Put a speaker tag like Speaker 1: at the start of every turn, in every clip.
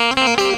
Speaker 1: Música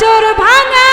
Speaker 1: চোর ভাঙা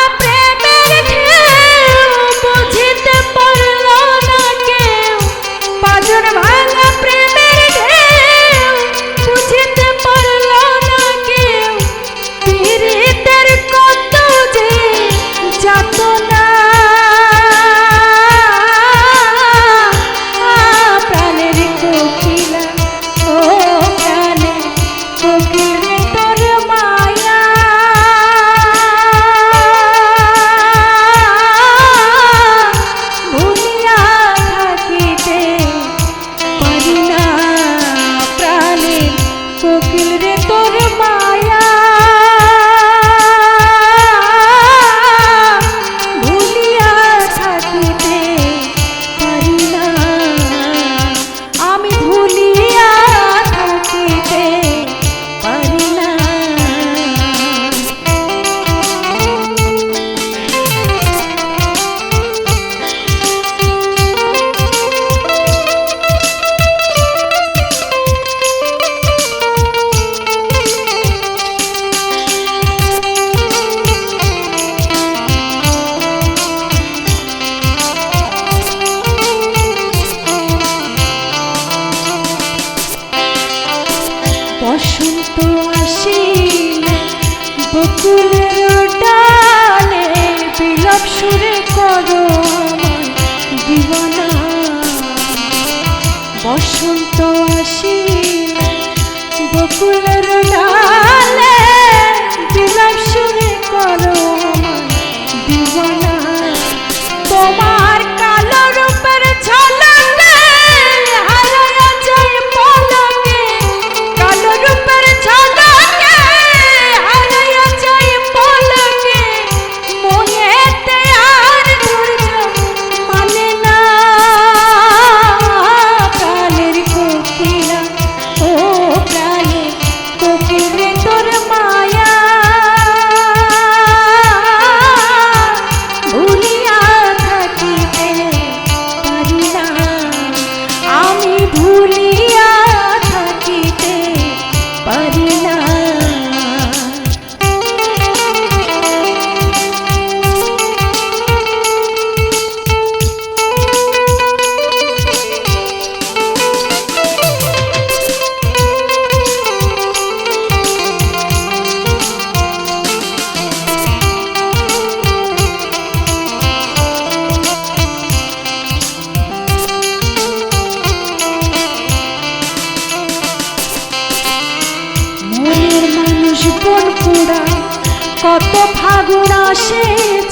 Speaker 1: ফাগুন আসে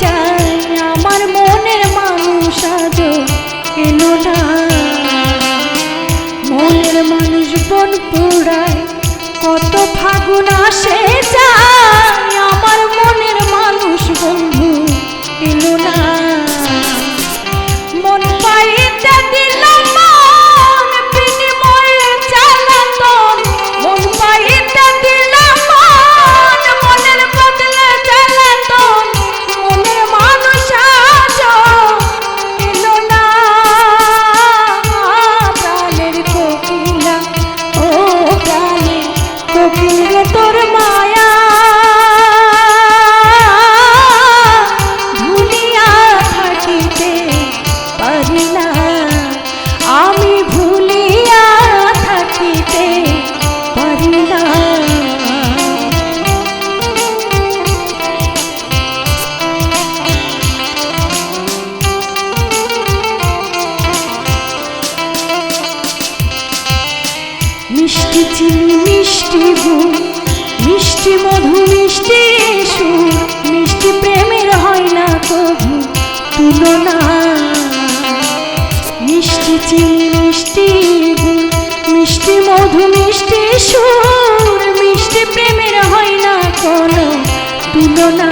Speaker 1: চাই আমার মনের মানুষ আজ এলো না। মনের মানুষ বন পোড়ায় কত ফাগুন আসে মিষ্টি ভুল মিষ্টি মধু, মিষ্টি সুর মিষ্টি প্রেমের হয় না কবু তুলনা। মিষ্টি চিনি, মিষ্টি মিষ্টি মধু, মিষ্টি সুর, মিষ্টি প্রেমের হয় না কোনো তুলনা।